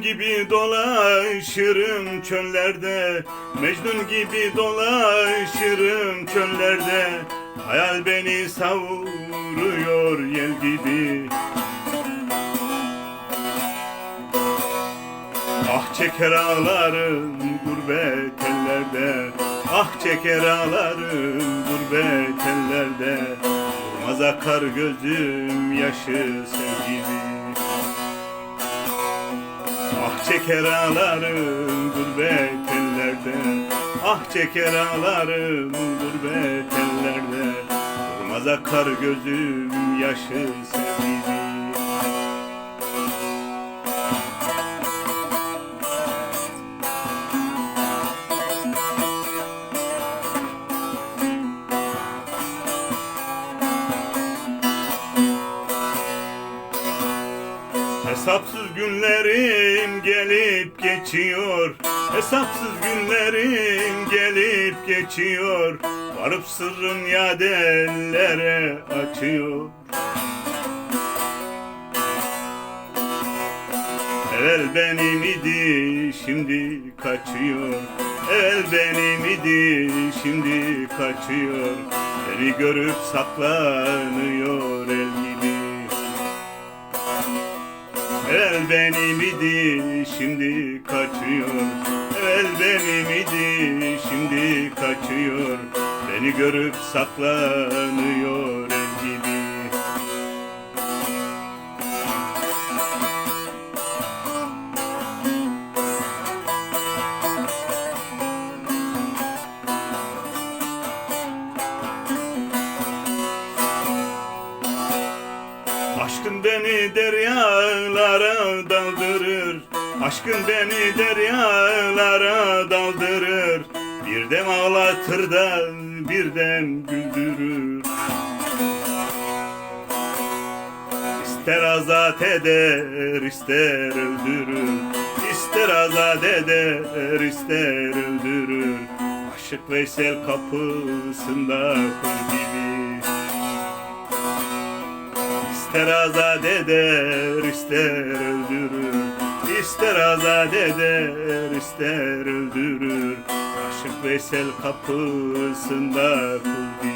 gibi dolaşırım çöllerde. Mecnun gibi dolaşırım çöllerde. Hayal beni savuruyor yel gibi. Ah çeker ağlarım gurbet ellerde. Ah çeker ağlarım gurbet ellerde. Durmaz gözüm yaşı sevgili. Ah çeker ağlarım gurbet ellerde. Ah çeker ağlarım gurbet ellerde. Durmaz akar gözüm yaşı sevgili Hesapsız günlerim gelip geçiyor. Hesapsız günlerim gelip geçiyor. Varıp sırrın yadellere açıyor. Evvel benim idi şimdi kaçıyor. Evvel benim idi şimdi kaçıyor. Beni görüp saklanıyor Evvel benim idi şimdi kaçıyor. Evvel benim idi şimdi kaçıyor. Beni görüp saklanıyor Aşkın beni deryalara daldırır. Aşkın beni deryalara daldırır. Bir dem ağlatır da bir dem güldürür. İster azat eder ister öldürür. İster azat eder ister öldürür. Aşık Veysel kapısında kul İster azat eder, ister öldürür. İster azat eder, ister öldürür. Aşık Veysel kapısında kul